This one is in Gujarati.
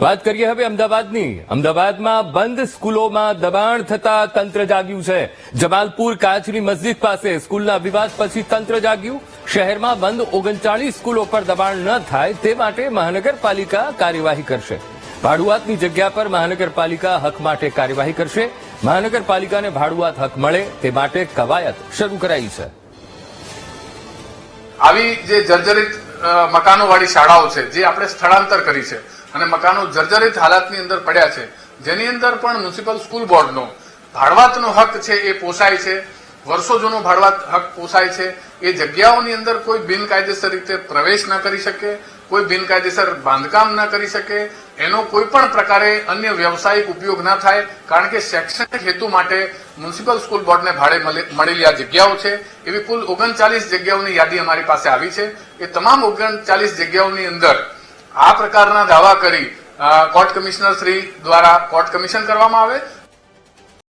વાત કરીએ હવે અમદાવાદની. અમદાવાદમાં બંધ સ્કૂલોમાં દબાણ થતા તંત્ર જાગ્યું છે. જમાલપુર કાચની મસ્જિદ પાસે સ્કૂલના વિવાદ પછી તંત્ર જાગ્યું. શહેરમાં બંધ ઓગણચાળીસ સ્કૂલો પર દબાણ ન થાય તે માટે મહાનગરપાલિકા કાર્યવાહી કરશે. ભાડુઆતની જગ્યા પર મહાનગરપાલિકા હક માટે કાર્યવાહી કરશે. મહાનગરપાલિકાને ભાડુઆત હક મળે તે માટે કવાયત શરૂ કરાઈ છે. આવી જે જર્જરિત મકાનો વાળી શાળાઓ છે, જે આપણે સ્થળાંતર કરી છે. અને મકાનો જર્જરિત હાલતની અંદર પડ્યા છે. જેની અંદર પણ મ્યુનિસિપલ સ્કૂલ બોર્ડનો ભાડવાતનો હક છે, એ પોસાય છે. વર્ષો જૂનો ભાડવાત હક પોસાય છે. એ જગ્યાઓની અંદર કોઈ બિનકાયદેસર રીતે પ્રવેશ ન કરી શકે, કોઈ બિનકાયદેસર બાંધકામ ન કરી શકે એનો કોઈ પણ પ્રકારે અન્ય વ્યવસાયિક ઉપયોગ ન થાય, કારણ કે શૈક્ષણિક હેતુ માટે મ્યુનિસિપલ સ્કૂલ બોર્ડને ભાડે મળેલી આ જગ્યાઓ છે. એવી કુલ ઓગણચાલીસ જગ્યાઓની યાદી અમારી પાસે આવી છે. એ તમામ ઓગણચાલીસ જગ્યાઓની અંદર આ પ્રકારના દાવા કરી કોર્ટ કમિશનર શ્રી દ્વારા કોર્ટ કમિશન કરવામાં આવે